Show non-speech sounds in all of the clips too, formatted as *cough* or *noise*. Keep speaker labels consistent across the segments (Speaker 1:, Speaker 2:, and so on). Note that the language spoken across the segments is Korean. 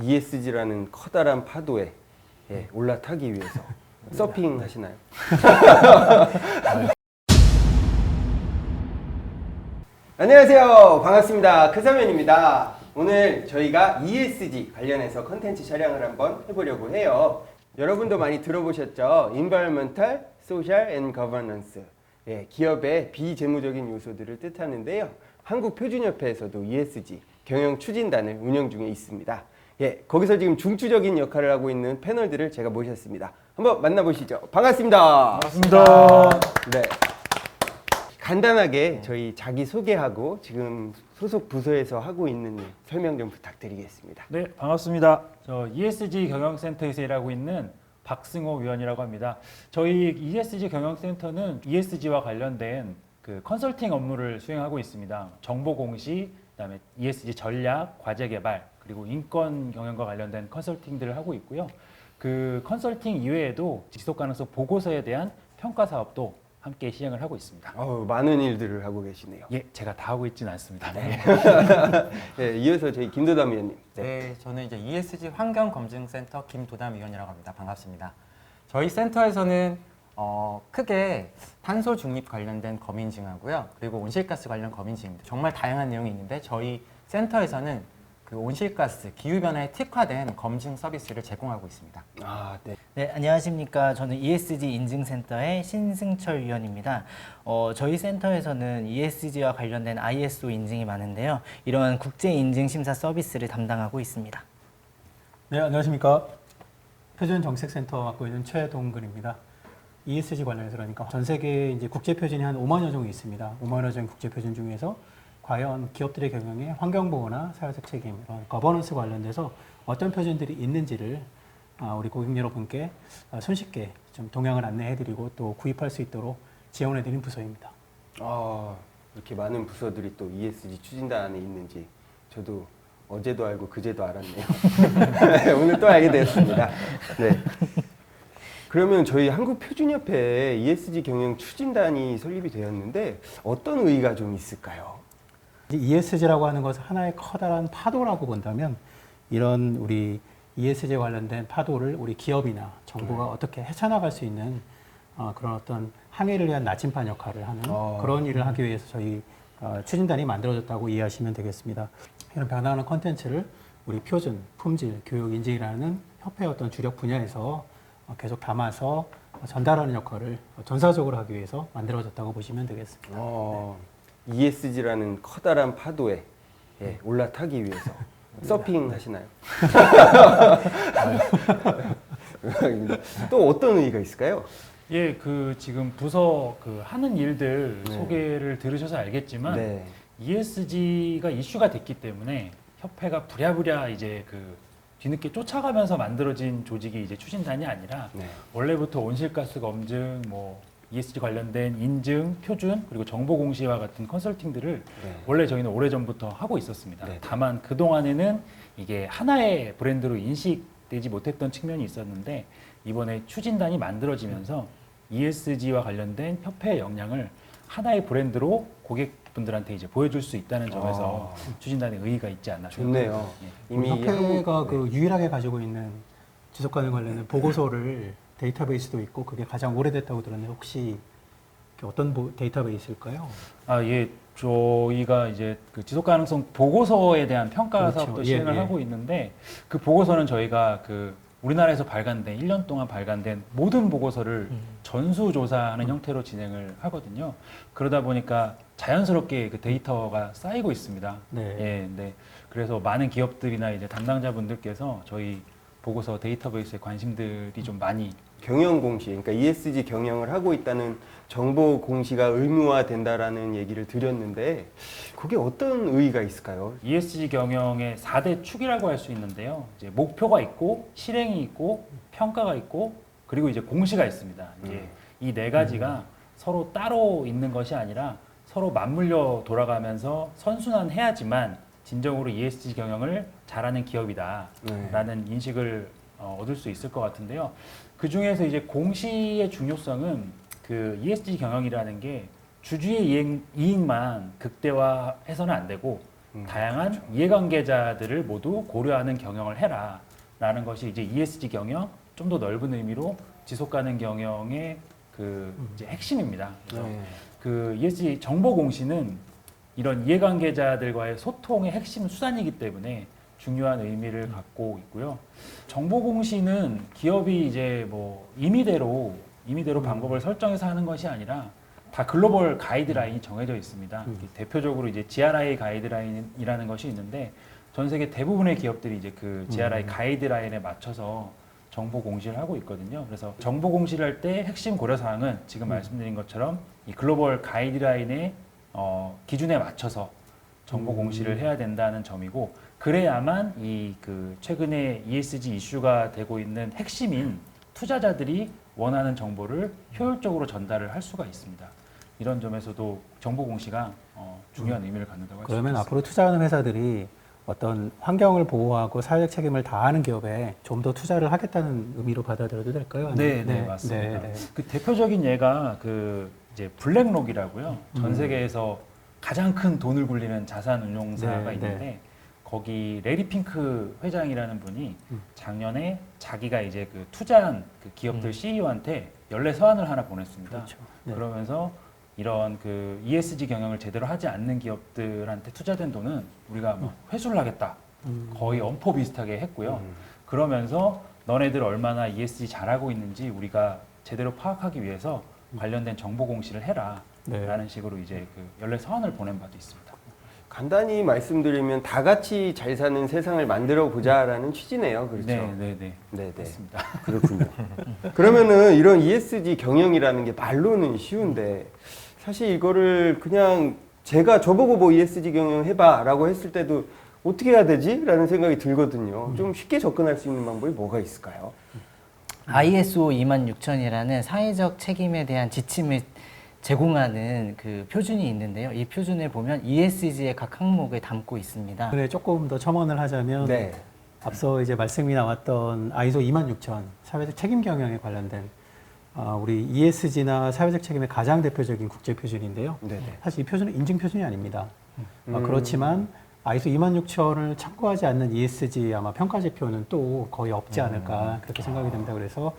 Speaker 1: ESG라는 커다란 파도에 예, 올라타기 위해서 *laughs* 서핑 하시나요? *laughs* 안녕하세요. 반갑습니다. 크사면입니다. 오늘 저희가 ESG 관련해서 컨텐츠 촬영을 한번 해보려고 해요. 여러분도 많이 들어보셨죠? Environmental, Social and Governance. 예, 기업의 비재무적인 요소들을 뜻하는데요. 한국표준협회에서도 ESG 경영 추진단을 운영 중에 있습니다. 예, 거기서 지금 중추적인 역할을 하고 있는 패널들을 제가 모셨습니다. 한번 만나보시죠. 반갑습니다.
Speaker 2: 반갑습니다.
Speaker 1: 네. 간단하게 저희 자기 소개하고 지금 소속 부서에서 하고 있는 일 설명 좀 부탁드리겠습니다.
Speaker 2: 네, 반갑습니다. 저 ESG 경영센터에서 일하고 있는 박승호 위원이라고 합니다. 저희 ESG 경영센터는 ESG와 관련된 그 컨설팅 업무를 수행하고 있습니다. 정보 공시, 그다음에 ESG 전략, 과제 개발, 그리고 인권 경영과 관련된 컨설팅들을 하고 있고요. 그 컨설팅 이외에도 지속 가능성 보고서에 대한 평가 사업도 함께 시행을 하고 있습니다.
Speaker 1: 어우, 많은 일들을 하고 계시네요.
Speaker 2: 예, 제가 다 하고 있지는 않습니다. 네.
Speaker 1: 네, *laughs* 이어서 저희 김도담 위원님.
Speaker 3: 네, 저는 이제 ESG 환경 검증센터 김도담 위원이라고 합니다. 반갑습니다. 저희 센터에서는 어, 크게 탄소 중립 관련된 검인증하고요. 그리고 온실가스 관련 검인증입니다. 정말 다양한 내용이 있는데 저희 센터에서는 그 온실가스 기후 변화에 특화된 검증 서비스를 제공하고 있습니다.
Speaker 1: 아, 네.
Speaker 4: 네, 안녕하십니까. 저는 ESG 인증센터의 신승철 위원입니다. 어, 저희 센터에서는 ESG와 관련된 ISO 인증이 많은데요. 이러한 국제 인증 심사 서비스를 담당하고 있습니다.
Speaker 5: 네, 안녕하십니까. 표준 정책센터 맡고 있는 최동근입니다. ESG 관련해서 그러니까 전 세계에 이제 국제 표준이 한 5만여 종이 있습니다. 5만여 종의 국제 표준 중에서 과연 기업들의 경영에 환경 보호나 사회적 책임, 이런 거버넌스 관련돼서 어떤 표준들이 있는지를 아, 우리 고객 여러분께 아, 손쉽게 좀 동향을 안내해드리고 또 구입할 수 있도록 지원해드린 부서입니다.
Speaker 1: 아, 이렇게 많은 부서들이 또 ESG 추진단 안에 있는지 저도 어제도 알고 그제도 알았네요. *laughs* 오늘 또 알게 되었습니다. 네. 그러면 저희 한국표준협회에 ESG 경영 추진단이 설립이 되었는데 어떤 의의가 좀 있을까요?
Speaker 5: ESG라고 하는 것을 하나의 커다란 파도라고 본다면 이런 우리 ESG 관련된 파도를 우리 기업이나 정부가 어떻게 헤쳐나갈 수 있는 어, 그런 어떤 항해를 위한 나침반 역할을 하는
Speaker 1: 어.
Speaker 5: 그런 일을 하기 위해서 저희 어, 추진단이 만들어졌다고 이해하시면 되겠습니다. 이런 변화하는 컨텐츠를 우리 표준, 품질, 교육, 인증이라는 협회의 어떤 주력 분야에서 어, 계속 담아서 어, 전달하는 역할을 전사적으로 하기 위해서 만들어졌다고 보시면 되겠습니다.
Speaker 1: 어, ESG라는 커다란 파도에 예, 올라타기 위해서 *laughs* 서핑 하시나요? 음악입니다. *laughs* 또 어떤 의의가 있을까요?
Speaker 2: 예, 그 지금 부서 그 하는 일들
Speaker 1: 네.
Speaker 2: 소개를 들으셔서 알겠지만
Speaker 1: 네.
Speaker 2: ESG가 이슈가 됐기 때문에 협회가 부랴부랴 이제 그 뒤늦게 쫓아가면서 만들어진 조직이 이제 추진단이 아니라
Speaker 1: 네.
Speaker 2: 원래부터 온실가스 검증, 뭐 ESG 관련된 인증, 표준 그리고 정보 공시와 같은 컨설팅들을
Speaker 1: 네.
Speaker 2: 원래 저희는 오래 전부터 하고 있었습니다.
Speaker 1: 네.
Speaker 2: 다만 그 동안에는 이게 하나의 브랜드로 인식되지 못했던 측면이 있었는데 이번에 추진단이 만들어지면서 ESG와 관련된 협회의 역량을 하나의 브랜드로 고객분들한테 이제 보여줄 수 있다는 점에서 추진단의 의의가 있지 않나
Speaker 1: 좋네요.
Speaker 2: 생각합니다. 예.
Speaker 1: 이미
Speaker 5: 협회가
Speaker 1: 한국-
Speaker 5: 그 유일하게 가지고 있는 지속 가능 관련된 보고서를 데이터베이스도 있고 그게 가장 오래됐다고 들었는데 혹시 그 어떤 보- 데이터베이스일까요?
Speaker 2: 아, 예. 저희가 이제 그 지속 가능성 보고서에 대한 평가
Speaker 5: 그렇죠.
Speaker 2: 사업도
Speaker 5: 예,
Speaker 2: 시행을
Speaker 5: 예.
Speaker 2: 하고 있는데 그 보고서는 저희가 그 우리나라에서 발간된 1년 동안 발간된 모든 보고서를
Speaker 5: 음.
Speaker 2: 전수 조사하는 형태로 진행을 하거든요. 그러다 보니까 자연스럽게 그 데이터가 쌓이고 있습니다.
Speaker 5: 네.
Speaker 2: 예, 네. 그래서 많은 기업들이나 이제 담당자분들께서 저희 보고서 데이터베이스에 관심들이 좀 많이
Speaker 1: 경영 공시, 그러니까 ESG 경영을 하고 있다는 정보 공시가 의무화된다라는 얘기를 드렸는데 그게 어떤 의의가 있을까요?
Speaker 2: ESG 경영의 4대 축이라고 할 수 있는데요. 이제 목표가 있고 실행이 있고 평가가 있고 그리고 이제 공시가 있습니다. 이제
Speaker 1: 음.
Speaker 2: 이네 가지가 서로 따로 있는 것이 아니라 서로 맞물려 돌아가면서 선순환 해야지만 진정으로 ESG 경영을 잘하는 기업이다라는
Speaker 1: 네.
Speaker 2: 인식을 어, 얻을 수 있을 것 같은데요. 그 중에서 이제 공시의 중요성은 그 ESG 경영이라는 게 주주의 이익, 이익만 극대화해서는 안 되고
Speaker 1: 음,
Speaker 2: 다양한 이해관계자들을 모두 고려하는 경영을 해라라는 것이 이제 ESG 경영 좀 더 넓은 의미로 지속 가능 경영의 그 이제 핵심입니다. 그래서
Speaker 1: 네.
Speaker 2: 그 ESG 정보 공시는 이런 이해관계자들과의 소통의 핵심 수단이기 때문에 중요한 의미를 갖고 있고요. 정보 공시는 기업이 이제 뭐 임의대로 임의대로 방법을 설정해서 하는 것이 아니라 다 글로벌 가이드라인이 정해져 있습니다. 대표적으로 이제 GRI 가이드라인이라는 것이 있는데 전 세계 대부분의 기업들이 이제 그 GRI 가이드라인에 맞춰서 정보 공시를 하고 있거든요. 그래서 정보 공시를 할 때 핵심 고려 사항은 지금 말씀드린 것처럼 이 글로벌 가이드라인의 어, 기준에 맞춰서 정보 공시를 해야 된다는 점이고 그래야만 이 그 최근에 ESG 이슈가 되고 있는 핵심인 투자자들이 원하는 정보를 효율적으로 전달을 할 수가 있습니다. 이런 점에서도 정보 공시가 어, 중요한 의미를 갖는다고 할수
Speaker 5: 그러면
Speaker 2: 있습니다.
Speaker 5: 앞으로 투자하는 회사들이 어떤 환경을 보호하고 사회적 책임을 다하는 기업에 좀 더 투자를 하겠다는 의미로 받아들여도 될까요?
Speaker 2: 네,
Speaker 5: 아니면-
Speaker 2: 네, 맞습니다.
Speaker 5: 네, 네.
Speaker 2: 그 대표적인 예가 그 이제 블랙록이라고요. 전
Speaker 5: 음.
Speaker 2: 세계에서 가장 큰 돈을 굴리는 자산 운용사가
Speaker 5: 네,
Speaker 2: 있는데 거기 레리 핑크 회장이라는 분이
Speaker 5: 음.
Speaker 2: 작년에 자기가 이제 그 투자한 그 기업들
Speaker 5: 음.
Speaker 2: CEO한테 연례 서한을 하나 보냈습니다.
Speaker 5: 그렇죠. 네.
Speaker 2: 그러면서 이런 그 ESG 경영을 제대로 하지 않는 기업들한테 투자된 돈은 우리가 뭐 회수를 하겠다.
Speaker 5: 음.
Speaker 2: 거의 엄포 비슷하게 했고요.
Speaker 1: 음.
Speaker 2: 그러면서 너네들 얼마나 ESG 잘하고 있는지 우리가 제대로 파악하기 위해서 관련된 정보 공시를 해라.
Speaker 5: 네.
Speaker 2: 라는 식으로 이제 그 연례 서한을 보낸 바도 있습니다.
Speaker 1: 간단히 말씀드리면 다 같이 잘 사는 세상을 만들어 보자라는 취지네요. 그렇죠.
Speaker 2: 네, 네, 네.
Speaker 1: 네, 네.
Speaker 2: 맞습니다. *laughs*
Speaker 1: 그렇군요. 그러면은 이런 ESG 경영이라는 게 말로는 쉬운데 사실 이거를 그냥 제가 저보고 뭐 ESG 경영 해봐라고 했을 때도 어떻게 해야 되지? 라는 생각이 들거든요. 좀 쉽게 접근할 수 있는 방법이 뭐가 있을까요?
Speaker 4: ISO 26000이라는 사회적 책임에 대한 지침을 제공하는 그 표준이 있는데요. 이 표준을 보면 ESG의 각 항목을 담고 있습니다.
Speaker 5: 그래 조금 더 첨언을 하자면
Speaker 1: 네.
Speaker 5: 앞서 이제 말씀이 나왔던 ISO 26000 사회적 책임 경영에 관련된 어, 우리 ESG나 사회적 책임의 가장 대표적인 국제 표준인데요.
Speaker 1: 네네.
Speaker 5: 사실 이 표준은 인증 표준이 아닙니다. 어,
Speaker 1: 음.
Speaker 5: 그렇지만 ISO 26000을 참고하지 않는 ESG 아마 평가 지표는 또 거의 없지 않을까 그렇게 생각이 됩니다. 그래서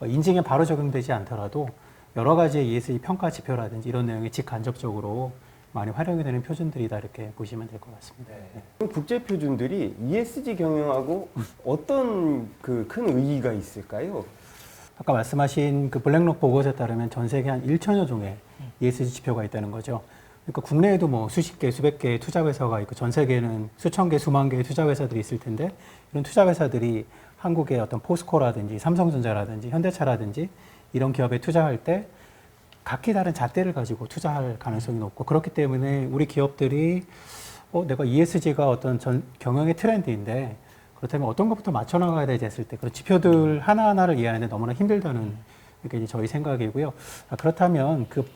Speaker 5: 어, 인증에 바로 적용되지 않더라도 여러 가지의 ESG 평가 지표라든지 이런 내용이 직간접적으로 많이 활용이 되는 표준들이다 이렇게 보시면 될 것 같습니다. 네.
Speaker 1: 그럼 국제 표준들이 ESG 경영하고 어떤 그 큰 의의가 있을까요?
Speaker 5: 아까 말씀하신 그 블랙록 보고서에 따르면 전 세계 한 1천여 종의 ESG 지표가 있다는 거죠. 그러니까 국내에도 뭐 수십 개, 수백 개의 투자 회사가 있고 전 세계에는 수천 개, 수만 개의 투자 회사들이 있을 텐데 이런 투자 회사들이 한국의 어떤 포스코라든지 삼성전자라든지 현대차라든지 이런 기업에 투자할 때 각기 다른 잣대를 가지고 투자할 가능성이 높고 그렇기 때문에 우리 기업들이 어, 내가 ESG가 어떤 전 경영의 트렌드인데 그렇다면 어떤 것부터 맞춰 나가야 되지 했을 때 그런 지표들 하나하나를 이해하는데 너무나 힘들다는 게 이제 저희 생각이고요. 아, 그렇다면 그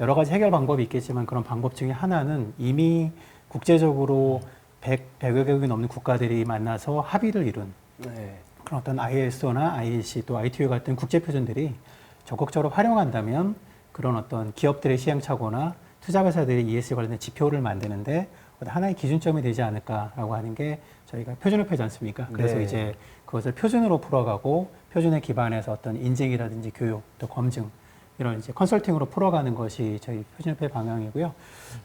Speaker 5: 여러 가지 해결 방법이 있겠지만 그런 방법 중에 하나는 이미 국제적으로 100, 100여 개국이 넘는 국가들이 만나서 합의를 이룬
Speaker 1: 네.
Speaker 5: 그런 어떤 ISO나 IEC 또 ITU 같은 국제 표준들이 적극적으로 활용한다면 그런 어떤 기업들의 시행착오나 투자 회사들의 ESG 관련된 지표를 만드는데 어떤 하나의 기준점이 되지 않을까라고 하는 게 저희가 표준을 펴지 않습니까? 그래서
Speaker 1: 네.
Speaker 5: 이제 그것을 표준으로 풀어가고 표준에 기반해서 어떤 인증이라든지 교육 또 검증 이런 이제 컨설팅으로 풀어가는 것이 저희 표준협회 방향이고요.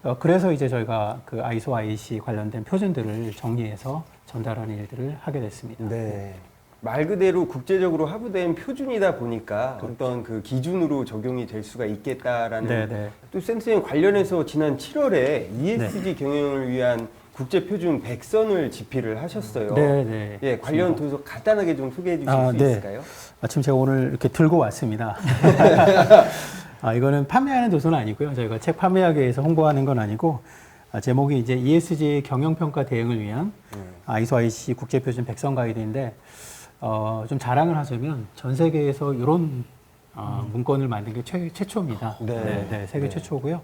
Speaker 5: 어, 그래서 이제 저희가 그 ISO, IEC 관련된 표준들을 정리해서 전달하는 일들을 하게 됐습니다.
Speaker 1: 네. 말 그대로 국제적으로 하부된 표준이다 보니까 어떤 그 기준으로 적용이 될 수가 있겠다라는
Speaker 5: 네, 네.
Speaker 1: 또 센스님 관련해서 지난 7월에 ESG 경영을 위한 국제 표준 100선을 집필을 하셨어요.
Speaker 5: 네, 네.
Speaker 1: 예, 관련 도서 간단하게 좀 소개해 주실
Speaker 5: 아,
Speaker 1: 수
Speaker 5: 네.
Speaker 1: 있을까요?
Speaker 5: 마침 제가 오늘 이렇게 들고 왔습니다. *laughs* 아, 이거는 판매하는 도서는 아니고요. 저희가 책 판매하기 위해서 홍보하는 건 아니고 아, 제목이 이제 ESG 경영평가 대응을 위한
Speaker 1: 음.
Speaker 5: ISO IC 국제표준 백선 가이드인데 어, 좀 자랑을 하자면 전 세계에서 이런 어, 문건을 만든 게 최, 최초입니다.
Speaker 1: 네.
Speaker 5: 네, 세계
Speaker 1: 네.
Speaker 5: 최초고요.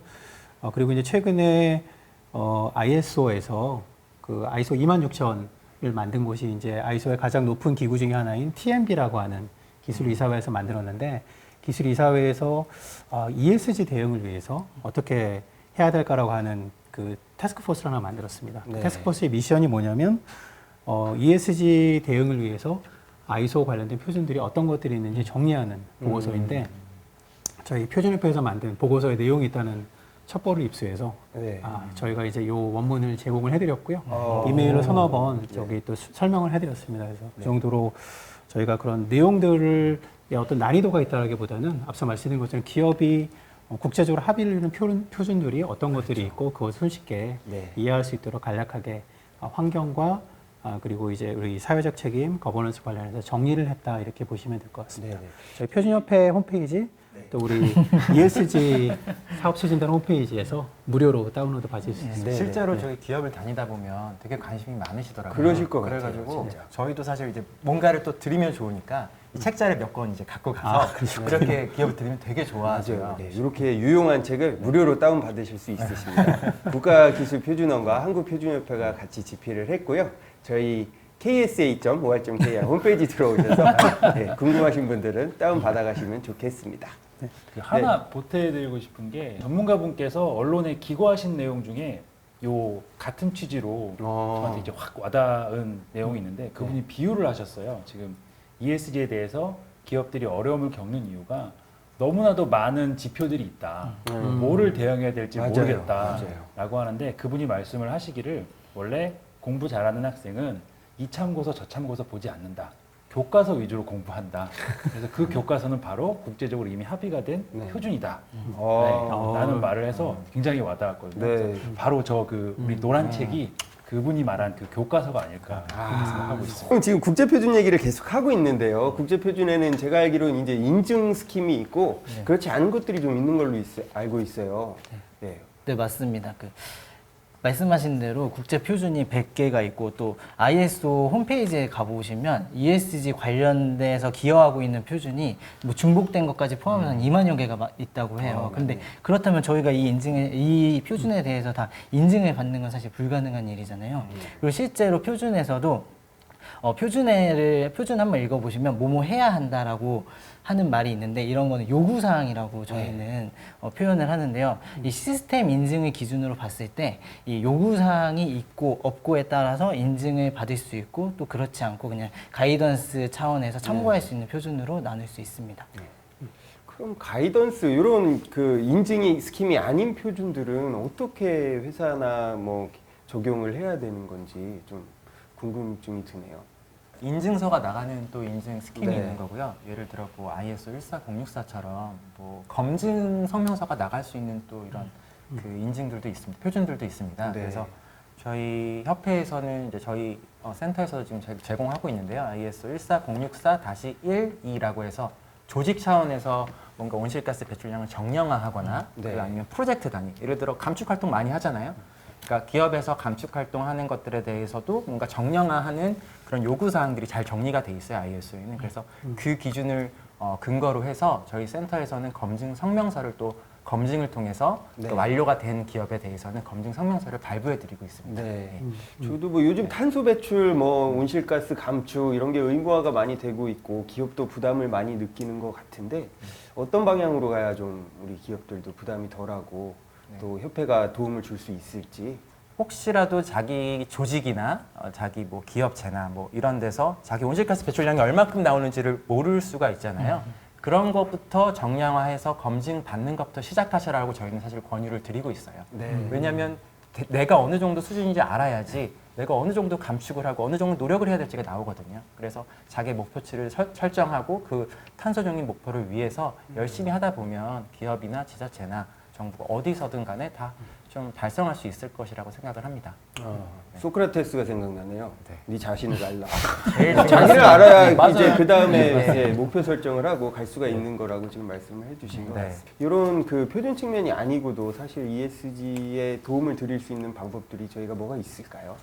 Speaker 5: 어, 그리고 이제 최근에 어, ISO에서 그 ISO 26000을 만든 곳이 이제 ISO의 가장 높은 기구 중에 하나인 TMB라고 하는 기술 이사회에서 만들었는데 기술 이사회에서 어, ESG 대응을 위해서 어떻게 해야 될까라고 하는 그 태스크포스를 하나 만들었습니다. 그
Speaker 1: 네.
Speaker 5: 태스크포스의 미션이 뭐냐면 어, ESG 대응을 위해서 아이소 관련된 표준들이 어떤 것들이 있는지 정리하는 보고서인데 저희 표준협회에서 만든 보고서에 내용이 있다는 첩보를 입수해서
Speaker 1: 네.
Speaker 5: 아, 저희가 이제 요 원문을 제공을 해드렸고요.
Speaker 1: 어.
Speaker 5: 이메일로 서너 번 저기 또 수- 설명을 해드렸습니다. 그래서 그 정도로 저희가 그런 내용들을 어떤 난이도가 있다라기보다는 앞서 말씀드린 것처럼 기업이 어, 국제적으로 합의를 하는 표준, 표준들이 어떤 것들이 있고 그것을 손쉽게
Speaker 1: 네.
Speaker 5: 이해할 수 있도록 간략하게 어, 환경과 아, 그리고 이제 우리 사회적 책임, 거버넌스 관련해서 정리를 했다 이렇게 보시면 될 것 같습니다.
Speaker 1: 네, 네.
Speaker 5: 저희 표준협회 홈페이지 또 우리 *laughs* ESG 사업 추진단 홈페이지에서 무료로 다운로드 받으실 수 있습니다.
Speaker 1: 네,
Speaker 3: 실제로
Speaker 1: 네.
Speaker 3: 저희 기업을 다니다 보면 되게 관심이 많으시더라고요.
Speaker 1: 그러실 것 같아요,
Speaker 3: 그래가지고
Speaker 1: 진짜.
Speaker 3: 저희도 사실 이제 뭔가를 또 드리면 좋으니까 이 책자를 몇 권 이제 갖고 가서
Speaker 5: 아, 그러시구나.
Speaker 3: 그렇게 기업을 드리면 되게 좋아하세요.
Speaker 1: 맞아요. 네, 이렇게 유용한 책을 무료로 다운 받으실 수 있으십니다. *laughs* 국가기술표준원과 한국표준협회가 같이 집필을 했고요. 저희 ksa.or.kr 홈페이지 들어오셔서 *laughs* 네, 궁금하신 분들은 다운 받아가시면 좋겠습니다.
Speaker 2: 그 하나 보태드리고 싶은 게 전문가분께서 언론에 기고하신 내용 중에 요 같은 취지로
Speaker 1: 어.
Speaker 2: 저한테 이제 확 와닿은 내용이 있는데 그분이 비유를 하셨어요. 지금 ESG에 대해서 기업들이 어려움을 겪는 이유가 너무나도 많은 지표들이 있다.
Speaker 1: 음.
Speaker 2: 뭐를 대응해야 될지
Speaker 1: 맞아요.
Speaker 2: 모르겠다라고
Speaker 1: 맞아요.
Speaker 2: 하는데 그분이 말씀을 하시기를 원래 공부 잘하는 학생은 이 참고서 저 참고서 보지 않는다. 교과서 위주로 공부한다. 그래서 그 교과서는 바로 국제적으로 이미 합의가 된
Speaker 1: 네.
Speaker 2: 표준이다.
Speaker 1: 어.
Speaker 2: 네, 라는 말을 해서 굉장히 와닿았거든요.
Speaker 1: 네.
Speaker 2: 바로 저 그 우리 노란 책이 그분이 말한 그 교과서가 아닐까
Speaker 1: 아.
Speaker 2: 생각하고 있습니다.
Speaker 1: 그럼 지금 국제표준 얘기를 계속 하고 있는데요. 국제표준에는 제가 알기로는 이제 인증 스킴이 있고 그렇지 않은 것들이 좀 있는 걸로 있, 알고 있어요. 네.
Speaker 4: 네, 맞습니다. 그 말씀하신 대로 국제 표준이 100개가 있고 또 ISO 홈페이지에 가보시면 ESG 관련돼서 기여하고 있는 표준이 뭐 중복된 것까지 포함해서 한 2만여 개가 마- 있다고 해요. 근데 그렇다면 저희가 이 인증에 이 표준에 대해서 다 인증을 받는 건 사실 불가능한 일이잖아요. 그리고 실제로 표준에서도 어, 표준에를 표준 한번 읽어보시면 뭐뭐 해야 한다라고 하는 말이 있는데 이런 거는 요구 사항이라고 저희는 어, 표현을 하는데요. 이 시스템 인증을 기준으로 봤을 때 이 요구 사항이 있고 없고에 따라서 인증을 받을 수 있고 또 그렇지 않고 그냥 가이던스 차원에서 참고할 수 있는 표준으로 나눌 수 있습니다.
Speaker 1: 그럼 가이던스 이런 그 인증이 스킴이 아닌 표준들은 어떻게 회사나 뭐 적용을 해야 되는 건지 좀 궁금증이 드네요.
Speaker 3: 인증서가 나가는 또 인증 스킴이
Speaker 1: 네.
Speaker 3: 있는 거고요. 예를 들어 뭐 ISO 14064처럼 뭐 검증 성명서가 나갈 수 있는 또 이런 그 인증들도 있습니다. 표준들도 있습니다.
Speaker 1: 네.
Speaker 3: 그래서 저희 협회에서는 이제 저희 어, 센터에서 지금 제- 제공하고 있는데요. ISO 14064-1이라고 해서 조직 차원에서 뭔가 온실가스 배출량을 정량화하거나
Speaker 1: 네.
Speaker 3: 그 아니면 프로젝트 단위, 예를 들어 감축 활동 많이 하잖아요. 그러니까 기업에서 감축 활동하는 것들에 대해서도 뭔가 정량화하는 그런 요구 사항들이 잘 정리가 돼 있어요 ISO에는. 그래서 그 기준을 어, 근거로 해서 저희 센터에서는 검증 성명서를 또 검증을 통해서
Speaker 1: 네.
Speaker 3: 또 완료가 된 기업에 대해서는 검증 성명서를 발부해 드리고 있습니다.
Speaker 1: 네.
Speaker 3: 네.
Speaker 1: 저도 뭐 요즘 탄소 배출, 뭐 온실가스 감축 이런 게 의무화가 많이 되고 있고 기업도 부담을 많이 느끼는 것 같은데 어떤 방향으로 가야 좀 우리 기업들도 부담이 덜하고
Speaker 3: 네.
Speaker 1: 또 협회가 도움을 줄 수 있을지.
Speaker 3: 혹시라도 자기 조직이나 어, 자기 뭐 기업체나 뭐 이런 데서 자기 온실가스 배출량이 얼마큼 나오는지를 모를 수가 있잖아요. 그런 것부터 정량화해서 검증 받는 것부터 시작하시라고 저희는 사실 권유를 드리고 있어요.
Speaker 1: 네.
Speaker 3: 왜냐하면 대- 내가 어느 정도 수준인지 알아야지 내가 어느 정도 감축을 하고 어느 정도 노력을 해야 될지가 나오거든요. 그래서 자기 목표치를 설, 설정하고 그 탄소 중립 목표를 위해서 열심히 하다 보면 기업이나 지자체나 정부가 어디서든 간에 다 좀 달성할 수 있을 것이라고 생각을 합니다.
Speaker 1: 어, 소크라테스가 생각나네요.
Speaker 3: 네.
Speaker 1: 네, 자신을 알라. *laughs*
Speaker 3: 제일
Speaker 1: 자기를 알아야
Speaker 3: 네, 맞아요.
Speaker 1: 이제 그 다음에
Speaker 3: 네.
Speaker 1: 목표 설정을 하고 갈 수가 있는 거라고 지금 말씀을 해주신 것
Speaker 3: 네.
Speaker 1: 같습니다. 이런 그 표준 측면이 아니고도 사실 ESG에 도움을 드릴 수 있는 방법들이 저희가 뭐가 있을까요?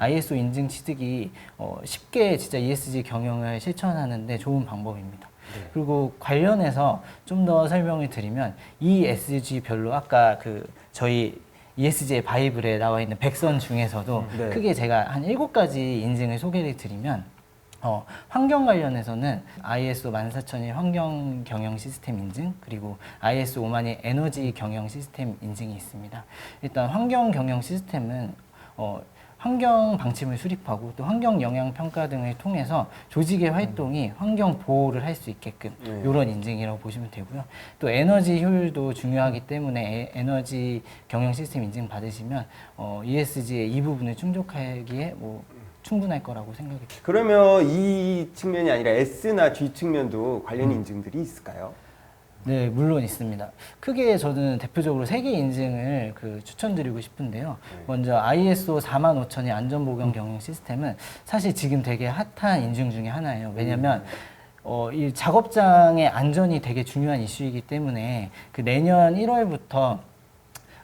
Speaker 4: ISO 인증 취득이 어, 쉽게 진짜 ESG 경영을 실천하는데 좋은 방법입니다. 그리고 관련해서 좀 더 설명을 드리면 ESG별로 아까 그 저희 ESG의 바이블에 나와 있는 백선 중에서도
Speaker 1: 네.
Speaker 4: 크게 제가 한 일곱 가지 인증을 소개를 드리면 어, 환경 관련해서는 ISO 14001 환경 경영 시스템 인증 그리고 ISO 50000의 에너지 경영 시스템 인증이 있습니다. 일단 환경 경영 시스템은 어, 환경 방침을 수립하고 또 환경 영향 평가 등을 통해서 조직의 활동이 환경 보호를 할 수 있게끔
Speaker 1: 네.
Speaker 4: 이런 인증이라고 보시면 되고요. 또 에너지 효율도 중요하기 때문에 에- 에 너지 경영 시스템 인증 받으시면 어, ESG의 이 부분을 충족하기에 뭐 충분할 거라고 생각이 듭니다.
Speaker 1: 그러면 이 측면이 아니라 S나 G 측면도 관련 인증들이 있을까요?
Speaker 4: 네, 물론 있습니다. 크게 저는 대표적으로 세 개 인증을 그 추천드리고 싶은데요. 먼저 ISO 45000의 안전보건 경영 시스템은 사실 지금 되게 핫한 인증 중에 하나예요. 왜냐면 어, 이 작업장의 안전이 되게 중요한 이슈이기 때문에 그 내년 1월부터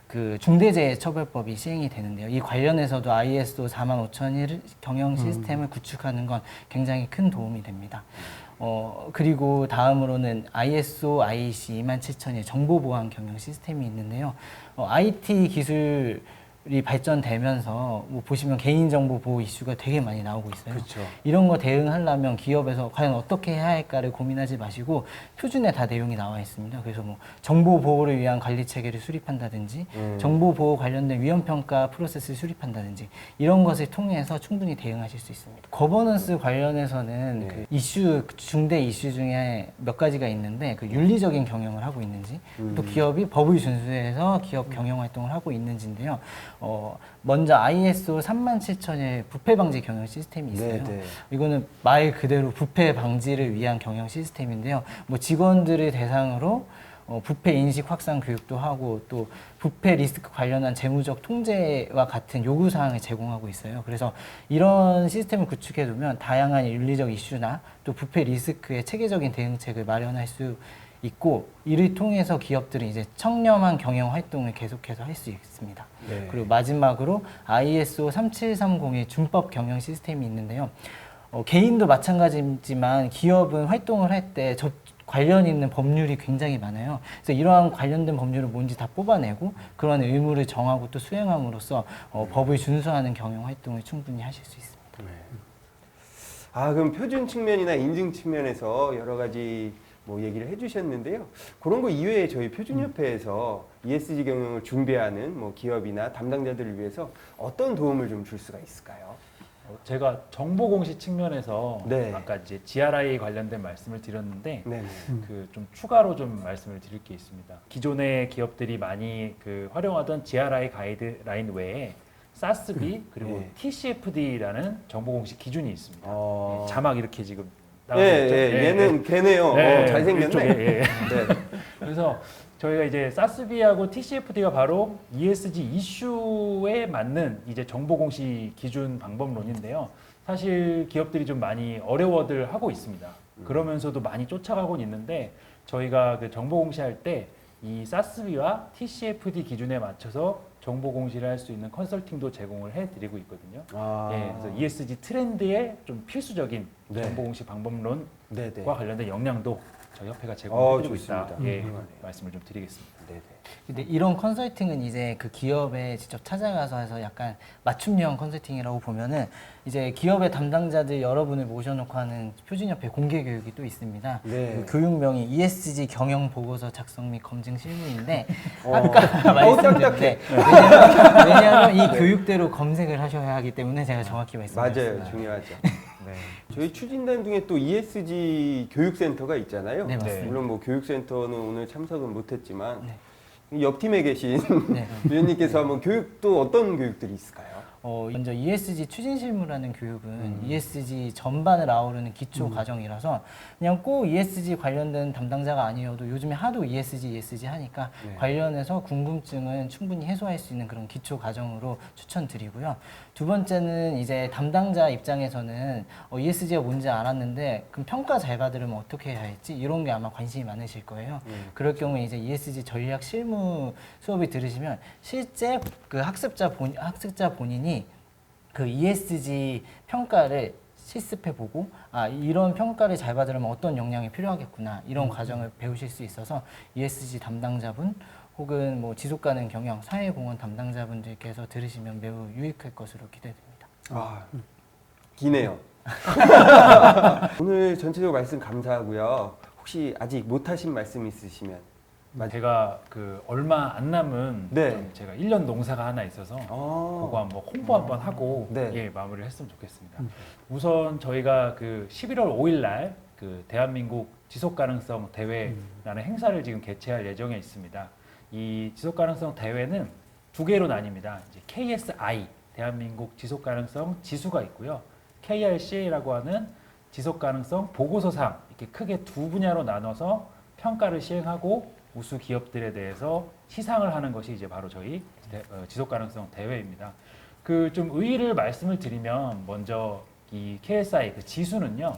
Speaker 4: 그 중대재해처벌법이 시행이 되는데요. 이 관련해서도 ISO 45001 경영 시스템을 구축하는 건 굉장히 큰 도움이 됩니다. 어, 그리고 다음으로는 ISO IEC 27000의 정보보안 경영 시스템이 있는데요. 어, IT 기술 이 발전되면서 뭐 보시면 개인정보 보호 이슈가 되게 많이 나오고 있어요.
Speaker 1: 그렇죠.
Speaker 4: 이런 거 대응하려면 기업에서 과연 어떻게 해야 할까를 고민하지 마시고 표준에 다 내용이 나와 있습니다. 그래서 뭐 정보 보호를 위한 관리 체계를 수립한다든지
Speaker 1: 음.
Speaker 4: 정보 보호 관련된 위험 평가 프로세스를 수립한다든지 이런 것을 통해서 충분히 대응하실 수 있습니다. 거버넌스 관련해서는
Speaker 1: 네.
Speaker 4: 그 이슈 중대 이슈 중에 몇 가지가 있는데 그 윤리적인 경영을 하고 있는지
Speaker 1: 음.
Speaker 4: 또 기업이 법을 준수해서 기업 경영 활동을 하고 있는지인데요. 어, 먼저 ISO 37000의 부패 방지 경영 시스템이 있어요.
Speaker 1: 네, 네.
Speaker 4: 이거는 말 그대로 부패 방지를 위한 경영 시스템인데요. 뭐 직원들을 대상으로 어, 부패 인식 확산 교육도 하고 또 부패 리스크 관련한 재무적 통제와 같은 요구 사항을 제공하고 있어요. 그래서 이런 시스템을 구축해 두면 다양한 윤리적 이슈나 또 부패 리스크의 체계적인 대응책을 마련할 수 있고 이를 통해서 기업들은 이제 청렴한 경영 활동을 계속해서 할 수 있습니다.
Speaker 1: 네.
Speaker 4: 그리고 마지막으로 ISO 3730의 준법 경영 시스템이 있는데요. 어, 개인도 마찬가지지만 기업은 활동을 할때저 관련 있는 법률이 굉장히 많아요. 그래서 이러한 관련된 법률을 뭔지 다 뽑아내고 그런 의무를 정하고 또 수행함으로써 어, 법을 준수하는 경영 활동을 충분히 하실 수 있습니다.
Speaker 1: 아 그럼 표준 측면이나 인증 측면에서 여러 가지 뭐 얘기를 해주셨는데요. 그런 거 이외에 저희 표준협회에서 ESG 경영을 준비하는 뭐 기업이나 담당자들을 위해서 어떤 도움을 좀 줄 수가 있을까요?
Speaker 2: 어, 제가 정보 공시 측면에서
Speaker 1: 네.
Speaker 2: 아까 이제 GRI 관련된 말씀을 드렸는데
Speaker 1: 네.
Speaker 2: 그 좀 추가로 좀 말씀을 드릴 게 있습니다. 기존의 기업들이 많이 그 활용하던 GRI 가이드라인 외에 SASB 그리고
Speaker 1: 네.
Speaker 2: TCFD라는 정보 공시 기준이 있습니다.
Speaker 1: 어.
Speaker 2: 네, 자막 이렇게 지금
Speaker 1: 예,
Speaker 2: 있죠?
Speaker 1: 예, 얘는 걔네요.
Speaker 2: 네,
Speaker 1: 어, 잘생겼네.
Speaker 2: 이쪽에, 예, 예.
Speaker 1: 네. *laughs*
Speaker 2: 그래서 저희가 이제 사스비하고 TCFD가 바로 ESG 이슈에 맞는 이제 정보 공시 기준 방법론인데요. 사실 기업들이 좀 많이 어려워들 하고 있습니다. 그러면서도 많이 쫓아가곤 있는데 저희가 그 정보 공시할 때 이 사스비와 TCFD 기준에 맞춰서 정보 공시를 할 수 있는 컨설팅도 제공을 해드리고 있거든요.
Speaker 1: 아.
Speaker 2: 예, 그래서 ESG 트렌드에 좀 필수적인
Speaker 1: 네.
Speaker 2: 정보 공시 방법론과
Speaker 1: 네, 네.
Speaker 2: 관련된 역량도 저희 협회가
Speaker 1: 어,
Speaker 2: 제공해드리고 있다.
Speaker 1: 좋습니다.
Speaker 2: 예,
Speaker 1: 음.
Speaker 2: 말씀을 좀 드리겠습니다.
Speaker 1: 네, 네.
Speaker 4: 근데 이런 컨설팅은 이제 그 기업에 직접 찾아가서 해서 약간 맞춤형 컨설팅이라고 보면은 이제 기업의 담당자들 여러분을 모셔놓고 하는 표준협회 공개 교육이 또 있습니다.
Speaker 1: 네.
Speaker 4: 그 교육명이 ESG 경영 보고서 작성 및 검증 실무인데 *laughs*
Speaker 1: 어.
Speaker 4: 아까 *laughs*
Speaker 1: 어우,
Speaker 4: 말씀드렸는데 왜냐하면, 왜냐하면 이 교육대로 검색을 하셔야 하기 때문에 제가 정확히
Speaker 1: 맞아요.
Speaker 4: 말씀드렸습니다.
Speaker 1: 중요하죠.
Speaker 3: 네.
Speaker 1: 저희 추진단 중에 또 ESG 교육센터가 있잖아요.
Speaker 4: 네, 맞습니다.
Speaker 1: 물론 뭐 교육센터는 오늘 참석은 못했지만
Speaker 4: 네.
Speaker 1: 옆 팀에 계신
Speaker 4: 네. *laughs*
Speaker 1: 위원님께서 한번 교육도 어떤 교육들이 있을까요?
Speaker 4: 어, 먼저 ESG 추진 실무라는 교육은
Speaker 1: 음.
Speaker 4: ESG 전반을 아우르는 기초 과정이라서 그냥 꼭 ESG 관련된 담당자가 아니어도 요즘에 하도 ESG, ESG 하니까
Speaker 1: 네.
Speaker 4: 관련해서 궁금증은 충분히 해소할 수 있는 그런 기초 과정으로 추천드리고요. 두 번째는 이제 담당자 입장에서는 어, ESG가 뭔지 알았는데 그럼 평가 잘 받으려면 어떻게 해야 할지 이런 게 아마 관심이 많으실 거예요.
Speaker 1: 음.
Speaker 4: 그럴 경우에 이제 ESG 전략 실무 수업을 들으시면 실제 그 학습자 본 학습자 본인이 그 ESG 평가를 실습해 보고 아 이런 평가를 잘 받으려면 어떤 역량이 필요하겠구나 이런 과정을 배우실 수 있어서 ESG 담당자분 혹은 뭐 지속 가능 경영 사회공헌 담당자분들께서 들으시면 매우 유익할 것으로 기대됩니다.
Speaker 1: 아, 기네요. *laughs* 오늘 전체적으로 말씀 감사하고요. 혹시 아직 못하신 말씀 있으시면 맞-
Speaker 2: 제가 그 얼마 안 남은
Speaker 1: 네.
Speaker 2: 좀 제가 1년 농사가 하나 있어서
Speaker 1: 어.
Speaker 2: 그거 한번 홍보 한번 하고
Speaker 1: 네.
Speaker 2: 예, 마무리를 했으면 좋겠습니다. 우선 저희가 그 11월 5일 날 그 대한민국 지속 가능성 대회라는 행사를 지금 개최할 예정에 있습니다. 이 지속 가능성 대회는 두 개로 나뉩니다. 이제 KSI 대한민국 지속 가능성 지수가 있고요. KRC라고 하는 지속 가능성 보고서상 이렇게 크게 두 분야로 나눠서 평가를 시행하고 우수 기업들에 대해서 시상을 하는 것이 이제 바로 저희 대- 어, 지속 가능성 대회입니다. 그 좀 의의를 말씀을 드리면 먼저 이 KSI 그 지수는요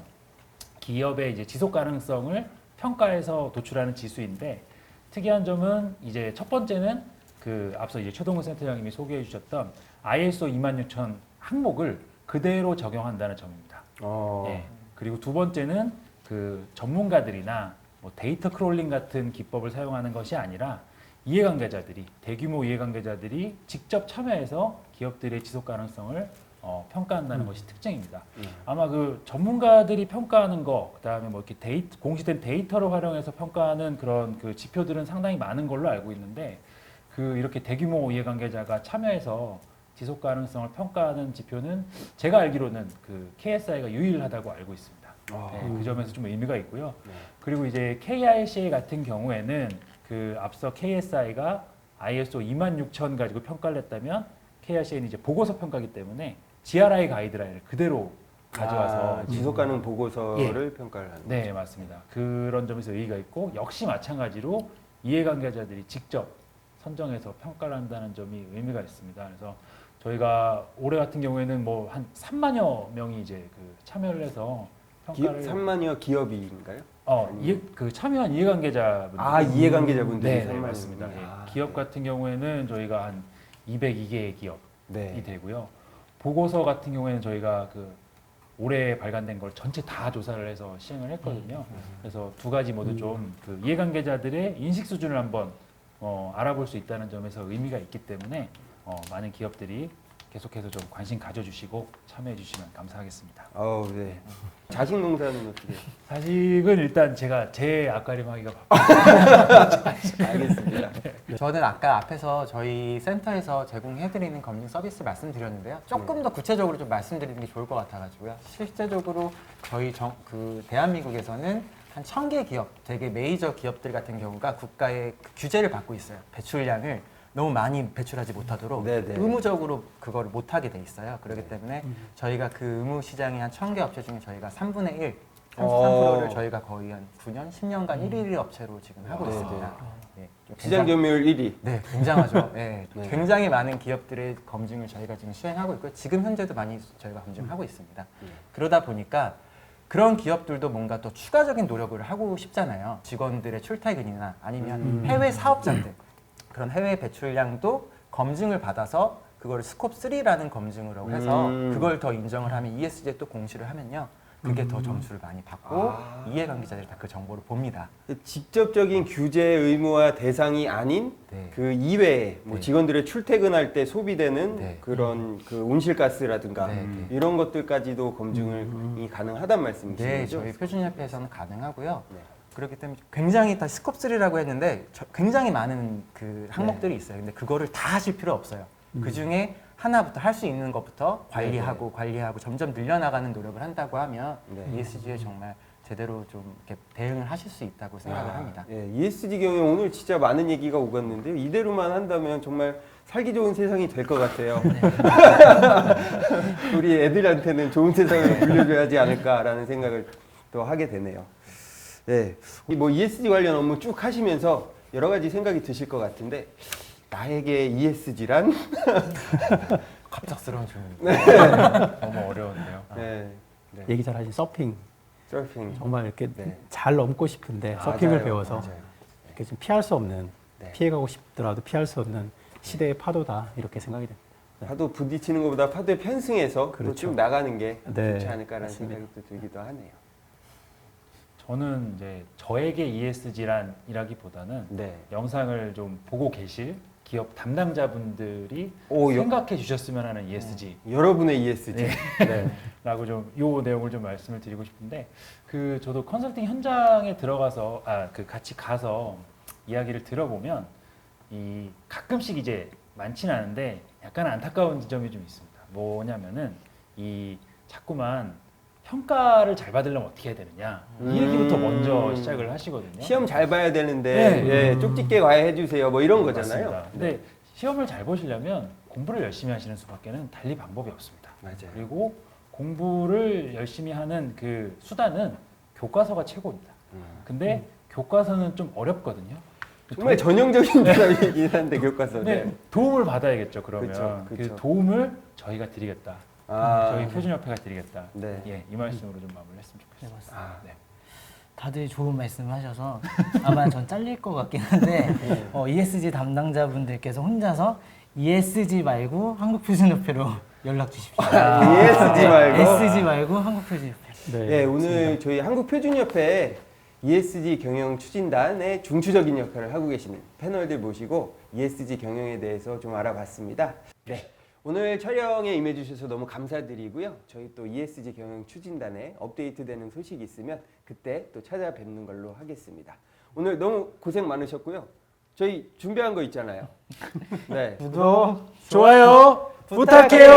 Speaker 2: 기업의 이제 지속 가능성을 평가해서 도출하는 지수인데 특이한 점은 이제 첫 번째는 그 앞서 이제 최동훈 센터장님이 소개해 주셨던 ISO 26000 항목을 그대로 적용한다는 점입니다.
Speaker 1: 어.
Speaker 2: 예. 그리고 두 번째는 그 전문가들이나 뭐 데이터 크롤링 같은 기법을 사용하는 것이 아니라 이해관계자들이 대규모 이해관계자들이 직접 참여해서 기업들의 지속 가능성을 어, 평가한다는 것이 특징입니다.
Speaker 1: 음.
Speaker 2: 아마 그 전문가들이 평가하는 거, 그다음에 뭐 이렇게 데이터, 공시된 데이터를 활용해서 평가하는 그런 그 지표들은 상당히 많은 걸로 알고 있는데 그 이렇게 대규모 이해관계자가 참여해서 지속 가능성을 평가하는 지표는 제가 알기로는 그 KSI가 유일하다고 알고 있습니다.
Speaker 1: 아.
Speaker 2: 네, 그 점에서 좀 의미가 있고요.
Speaker 1: 네.
Speaker 2: 그리고 이제 KRCA 같은 경우에는 그 앞서 KSI가 ISO 26000 가지고 평가를 했다면 KRCA는 이제 보고서 평가기 때문에 GRI 가이드라인을 그대로 가져와서
Speaker 1: 아, 지속 가능 보고서를 평가를 하는.
Speaker 2: 네 맞습니다. 그런 점에서 의의가 있고 역시 마찬가지로 이해관계자들이 직접 선정해서 평가를 한다는 점이 의미가 있습니다. 그래서 저희가 올해 같은 경우에는 뭐 한 3만여 명이 이제 그 참여를 해서
Speaker 1: 기,
Speaker 2: 평가를
Speaker 1: 3만여 기업인가요?
Speaker 2: 어, 이해, 그 참여한 이해관계자분들
Speaker 1: 아 이해관계자분들이
Speaker 2: 네, 네
Speaker 1: 3만여.
Speaker 2: 맞습니다. 예.
Speaker 1: 아,
Speaker 2: 기업 같은 경우에는 저희가 한 202개의 기업이
Speaker 1: 네.
Speaker 2: 되고요. 보고서 같은 경우에는 저희가 그 올해 발간된 걸 전체 다 조사를 해서 시행을 했거든요. 그래서 두 가지 모두 좀 그 이해관계자들의 인식 수준을 한번 어, 알아볼 수 있다는 점에서 의미가 있기 때문에 어, 많은 기업들이 계속해서 좀 관심 가져주시고 참여해 주시면 감사하겠습니다.
Speaker 1: 어우 네. 자식 농사는 어떻게?
Speaker 2: 사직은 일단 제가 제 앞가림하기가 바빠. *laughs*
Speaker 1: 알겠습니다.
Speaker 3: 저는 아까 앞에서 저희 센터에서 제공해드리는 검증 서비스 말씀드렸는데요. 조금 더 구체적으로 좀 말씀드리는 게 좋을 것 같아가지고요. 실제적으로 저희 정, 그 대한민국에서는 한 천 개 기업, 되게 메이저 기업들 같은 경우가 국가의 그 규제를 받고 있어요. 배출량을 너무 많이 배출하지 못하도록
Speaker 1: 네네.
Speaker 3: 의무적으로 그걸 못하게 돼 있어요. 그렇기 때문에 저희가 그 의무 시장의 한 천 개 업체 중에 저희가 3분의 1, 33%를
Speaker 1: 어.
Speaker 3: 저희가 거의 한 9년, 10년간 1위 업체로 지금 하고
Speaker 1: 네네.
Speaker 3: 있습니다. 예, 좀
Speaker 1: 시장
Speaker 3: 굉장히-
Speaker 1: 점유율 1위.
Speaker 3: 네, 굉장하죠. *laughs* 네,
Speaker 1: 네.
Speaker 3: 굉장히 많은 기업들의 검증을 저희가 지금 수행하고 있고 지금 현재도 많이 저희가 검증하고 있습니다.
Speaker 1: 네.
Speaker 3: 그러다 보니까 그런 기업들도 뭔가 또 추가적인 노력을 하고 싶잖아요. 직원들의 출퇴근이나 아니면
Speaker 1: 음.
Speaker 3: 해외 사업자들 그런 해외 배출량도 검증을 받아서 그걸 스콥 3라는 검증으로 해서
Speaker 1: 음.
Speaker 3: 그걸 더 인정을 하면 ESG에 또 공시를 하면요. 그게 더 점수를 많이 받고
Speaker 1: 아.
Speaker 3: 이해관계자들이 다 그 정보를 봅니다.
Speaker 1: 직접적인 규제 의무와 대상이 아닌
Speaker 3: 네.
Speaker 1: 그 이외에 뭐
Speaker 3: 네.
Speaker 1: 직원들의 출퇴근할 때 소비되는
Speaker 3: 네.
Speaker 1: 그런 그 온실가스라든가
Speaker 3: 네, 네.
Speaker 1: 이런 것들까지 도 검증이 가능하단 말씀이시죠?
Speaker 3: 네, 저희 표준협회에서는 가능하고요.
Speaker 1: 네.
Speaker 3: 그렇기 때문에 굉장히 다 스콥 3라고 했는데 저- 굉장히 많은 그 항목들이 있어요. 근데 그거를 다 하실 필요 없어요. 그 중에 하나부터 할 수 있는 것부터 관리하고 관리하고 점점 늘려나가는 노력을 한다고 하면
Speaker 1: 네.
Speaker 3: ESG에 정말 제대로 좀 이렇게 대응을 하실 수 있다고 생각을
Speaker 1: 아,
Speaker 3: 합니다.
Speaker 1: 예, ESG 경영 오늘 진짜 많은 얘기가 오갔는데요. 이대로만 한다면 정말 살기 좋은 세상이 될 것 같아요. *laughs* *laughs* 우리 애들한테는 좋은 세상을 *laughs* 물려줘야지 않을까라는 생각을 또 하게 되네요. 네, 이뭐 ESG 관련 업무 쭉 하시면서 여러 가지 생각이 드실 것 같은데 나에게 ESG란? *laughs*
Speaker 3: 갑작스러운 질문.
Speaker 2: 너무 어려운데요.
Speaker 1: 네, 네.
Speaker 5: 얘기 잘 하신 서핑
Speaker 1: 서핑.
Speaker 5: 정말 이렇게
Speaker 1: 네.
Speaker 5: 잘 넘고 싶은데 서핑을
Speaker 1: 맞아요,
Speaker 5: 배워서
Speaker 1: 맞아요.
Speaker 5: 이렇게 좀 피할 수 없는
Speaker 1: 네.
Speaker 5: 피해가고 싶더라도 피할 수 없는 시대의 파도다 이렇게 생각이 됩니다.
Speaker 1: 파도 부딪히는 것보다 파도에 편승해서 또
Speaker 5: 그렇죠.
Speaker 1: 쭉 나가는 게
Speaker 5: 네,
Speaker 1: 좋지 않을까라는
Speaker 5: 맞습니다.
Speaker 1: 생각이 또 들기도 하네요.
Speaker 2: 저는 이제 저에게 ESG란이라기보다는
Speaker 1: 네.
Speaker 2: 영상을 좀 보고 계실 기업 담당자분들이
Speaker 1: 오, 여-
Speaker 2: 생각해 주셨으면 하는 ESG.
Speaker 1: 여러분의 ESG.
Speaker 2: 네. *laughs*
Speaker 5: 네.
Speaker 2: 라고 좀 요 내용을 좀 말씀을 드리고 싶은데 그 저도 컨설팅 현장에 들어가서 아 그 같이 가서 이야기를 들어보면 이 가끔씩 이제 많지는 않은데 약간 안타까운 지점이 좀 있습니다. 뭐냐면은 이 자꾸만 평가를 잘 받으려면 어떻게 해야 되느냐 이
Speaker 1: 음.
Speaker 2: 얘기부터 먼저 시작을 하시거든요.
Speaker 1: 시험 잘 봐야 되는데
Speaker 2: 네.
Speaker 1: 예, 쪽집게 과외 해 주세요. 뭐 이런 거잖아요.
Speaker 2: 맞습니다. 근데 시험을 잘 보시려면 공부를 열심히 하시는 수밖에는 달리 방법이 없습니다.
Speaker 1: 맞아요.
Speaker 2: 그리고 공부를 열심히 하는 그 수단은 교과서가 최고입니다.
Speaker 1: 음.
Speaker 2: 근데 교과서는 좀 어렵거든요.
Speaker 1: 정말 전형적인 사람이긴 한데 교과서.
Speaker 2: 네,
Speaker 1: 네.
Speaker 2: 도움을 받아야겠죠. 그러면
Speaker 1: 그쵸,
Speaker 2: 그
Speaker 1: 그쵸.
Speaker 2: 도움을 저희가 드리겠다.
Speaker 1: 아,
Speaker 2: 저희 표준협회가 드리겠다.
Speaker 1: 네.
Speaker 2: 예, 이 말씀으로 좀 마무리했으면
Speaker 4: 네,
Speaker 2: 좋겠습니다.
Speaker 4: 맞습니다.
Speaker 1: 아,
Speaker 2: 네.
Speaker 4: 다들 좋은 말씀을 하셔서 아마 전 잘릴 것 같긴 한데 *laughs* 어, ESG 담당자분들께서 혼자서 ESG 말고 한국표준협회로 *laughs* 연락 주십시오.
Speaker 1: ESG 말고.
Speaker 4: SG 말고 한국표준협회.
Speaker 5: 네,
Speaker 1: 예, 오늘 저희 한국표준협회 ESG 경영 추진단의 중추적인 역할을 하고 계시는 패널들 모시고 ESG 경영에 대해서 좀 알아봤습니다. 네. 오늘 촬영에 임해주셔서 너무 감사드리고요. 저희 또 ESG 경영 추진단에 업데이트되는 소식이 있으면 그때 또 찾아뵙는 걸로 하겠습니다. 오늘 너무 고생 많으셨고요. 저희 준비한 거 있잖아요. *laughs* 네.
Speaker 5: 구독,
Speaker 2: 좋아요
Speaker 1: 부탁해요.